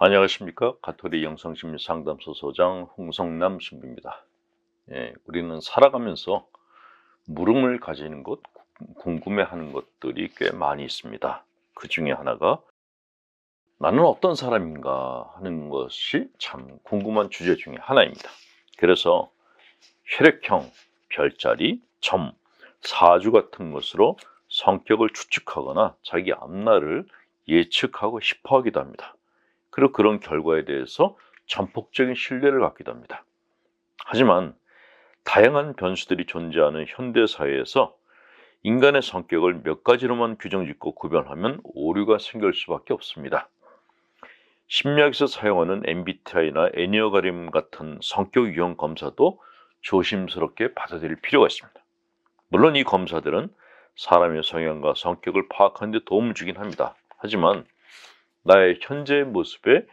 안녕하십니까 가톨릭 영성심리 상담소 소장 홍성남 신부입니다. 예, 우리는 살아가면서 물음을 가지는 것, 궁금해하는 것들이 꽤 많이 있습니다. 그 중에 하나가 나는 어떤 사람인가 하는 것이 참 궁금한 주제 중에 하나입니다. 그래서 혈액형, 별자리, 점, 사주 같은 것으로 성격을 추측하거나 자기 앞날을 예측하고 싶어 하기도 합니다. 그리고 그런 결과에 대해서 전폭적인 신뢰를 갖기도 합니다. 하지만 다양한 변수들이 존재하는 현대 사회에서 인간의 성격을 몇 가지로만 규정짓고 구별하면 오류가 생길 수밖에 없습니다. 심리학에서 사용하는 MBTI나 애니어그램 같은 성격 유형 검사도 조심스럽게 받아들일 필요가 있습니다. 물론 이 검사들은 사람의 성향과 성격을 파악하는 데 도움을 주긴 합니다. 하지만 나의 현재의 모습의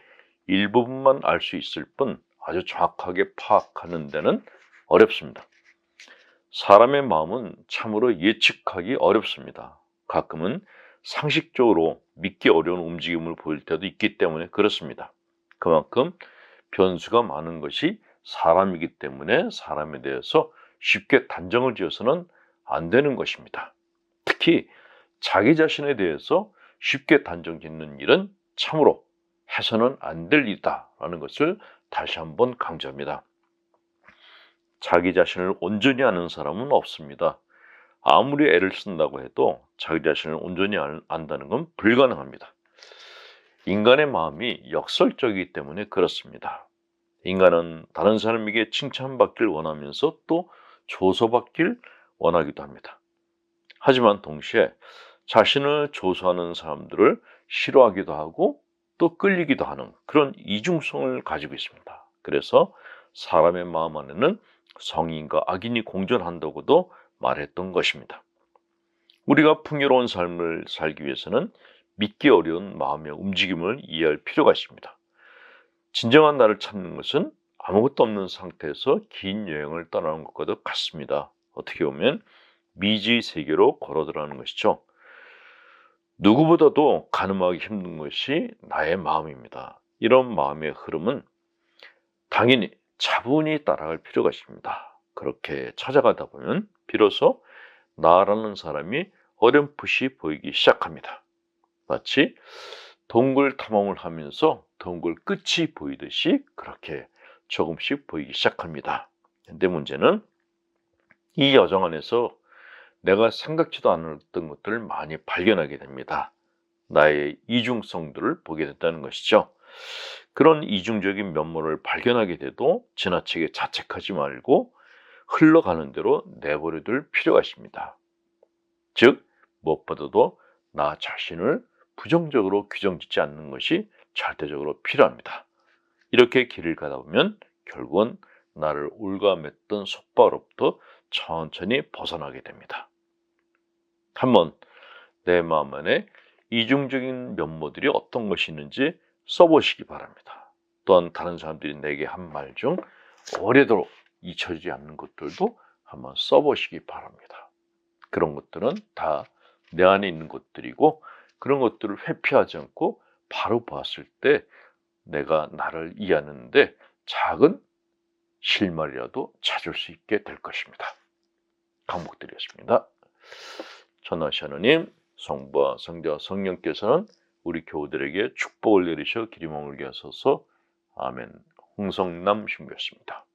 일부분만 알 수 있을 뿐 아주 정확하게 파악하는 데는 어렵습니다. 사람의 마음은 참으로 예측하기 어렵습니다. 가끔은 상식적으로 믿기 어려운 움직임을 보일 때도 있기 때문에 그렇습니다. 그만큼 변수가 많은 것이 사람이기 때문에 사람에 대해서 쉽게 단정을 지어서는 안 되는 것입니다. 특히 자기 자신에 대해서 쉽게 단정 짓는 일은 참으로 해서는 안 될 일이다라는 것을 다시 한번 강조합니다. 자기 자신을 온전히 아는 사람은 없습니다. 아무리 애를 쓴다고 해도 자기 자신을 온전히 안다는 건 불가능합니다. 인간의 마음이 역설적이기 때문에 그렇습니다. 인간은 다른 사람에게 칭찬받길 원하면서 또 조소받길 원하기도 합니다. 하지만 동시에 자신을 조소하는 사람들을 싫어하기도 하고 또 끌리기도 하는 그런 이중성을 가지고 있습니다. 그래서 사람의 마음 안에는 성인과 악인이 공존한다고도 말했던 것입니다. 우리가 풍요로운 삶을 살기 위해서는 믿기 어려운 마음의 움직임을 이해할 필요가 있습니다. 진정한 나를 찾는 것은 아무것도 없는 상태에서 긴 여행을 떠나는 것과도 같습니다. 어떻게 보면 미지의 세계로 걸어 들어가는 것이죠. 누구보다도 가늠하기 힘든 것이 나의 마음입니다. 이런 마음의 흐름은 당연히 차분히 따라갈 필요가 있습니다. 그렇게 찾아가다 보면 비로소 나라는 사람이 어렴풋이 보이기 시작합니다. 마치 동굴 탐험을 하면서 동굴 끝이 보이듯이 그렇게 조금씩 보이기 시작합니다. 근데 문제는 이 여정 안에서 내가 생각지도 않았던 것들을 많이 발견하게 됩니다. 나의 이중성들을 보게 된다는 것이죠. 그런 이중적인 면모를 발견하게 돼도 지나치게 자책하지 말고 흘러가는 대로 내버려둘 필요가 있습니다. 즉, 무엇보다도 나 자신을 부정적으로 규정짓지 않는 것이 절대적으로 필요합니다. 이렇게 길을 가다 보면 결국은 나를 올가맸던 속바로부터 천천히 벗어나게 됩니다. 한번 내 마음 안에 이중적인 면모들이 어떤 것이 있는지 써보시기 바랍니다. 또한 다른 사람들이 내게 한 말 중 오래도록 잊혀지지 않는 것들도 한번 써보시기 바랍니다. 그런 것들은 다 내 안에 있는 것들이고 그런 것들을 회피하지 않고 바로 봤을 때 내가 나를 이해하는데 작은 실마리라도 찾을 수 있게 될 것입니다. 강목드리겠습니다. 전하시 하느님, 성부와 성자와 성령께서는 우리 교우들에게 축복을 내리셔 기림을 게 하소서. 아멘. 홍성남 신부였습니다.